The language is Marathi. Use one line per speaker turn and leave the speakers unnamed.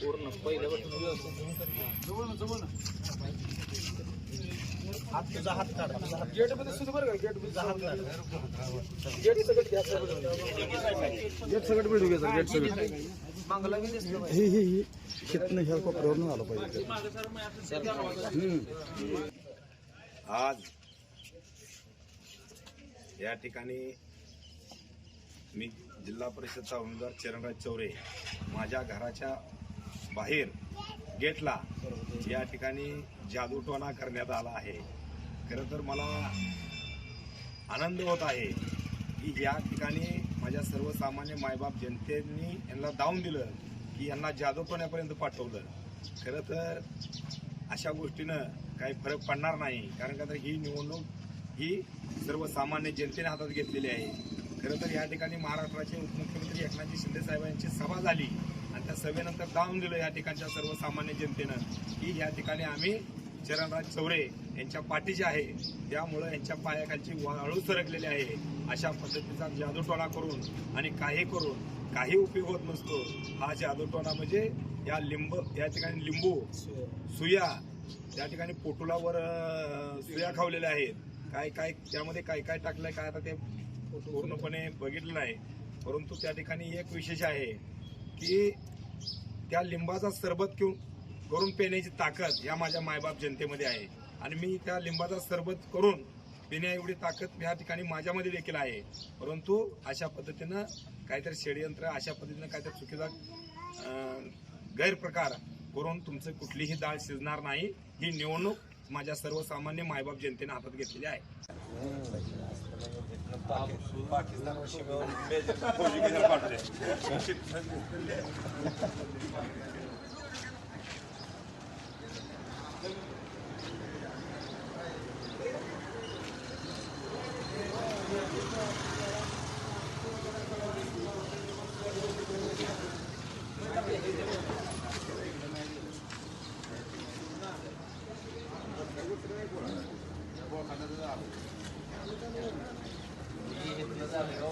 पूर्ण पहिल्यापासून व्यवस्थित जवळ ना जवळ ना हात तुझा हात काढ तुझा गेटमध्ये सुद्धा बरं का गेटमध्ये हात काढ गेट सगळं घ्या गेट सगळं बिल्डिंग घ्यायचं गेट सगळं मागला बी दिसलं
ही ही ही शेतनं ह्या कोपऱ्यावरून आलं पाहिजे
आज या ठिकाणी मी जिल्हा परिषदचा उमेदवार चरणराज चौरे माझ्या घराच्या बाहेर गेटला या ठिकाणी जादूटोणा करण्यात आला आहे. खरं तर मला आनंद होत आहे की या ठिकाणी माझ्या सर्वसामान्य मायबाप जनतेनी यांना दावून दिलं की यांना जादूटोण्यापर्यंत पाठवलं. खरं तर अशा गोष्टीनं काही फरक पडणार नाही. कारण का तर ही निवडणूक ही सर्वसामान्य जनतेने हातात घेतलेली आहे. खरं तर या ठिकाणी महाराष्ट्राचे उपमुख्यमंत्री एकनाथजी शिंदे साहेब यांची सभा झाली. आणि त्या सभेनंतर दावून दिलं या ठिकाणच्या सर्वसामान्य जनतेनं की या ठिकाणी आम्ही चरणराज चौरे यांच्या पाठीचे आहे त्यामुळं यांच्या पायाखालची वाळू सरकलेली आहे अशा पद्धतीचा जादूटोणा करून आणि काही करून काही उपयोग होत नसतो. हा जादूटोणा म्हणजे या लिंब या ठिकाणी लिंबू सुया त्या ठिकाणी पोटुलावर सुया खावलेल्या आहेत. काय काय त्यामध्ये काय काय टाकलंय काय आता ते पूर्णपणे बघितलं नाही. परंतु त्या ठिकाणी एक विशेष आहे की त्या लिंबाचा सरबत घेऊन करून पिण्याची ताकद या माझ्या मायबाप जनतेमध्ये आहे. आणि मी त्या लिंबाचा सरबत करून पिण्या एवढी ताकद या ठिकाणी माझ्यामध्ये देखील आहे. परंतु अशा पद्धतीनं काहीतरी षडयंत्र अशा पद्धतीनं काहीतरी चुकीचा गैरप्रकार करून तुमचं कुठलीही डाळ शिजणार नाही. ही निवडणूक माझ्या सर्वसामान्य मायबाप जनतेने हातात घेतलेली आहे.
हे इथलं झालं हो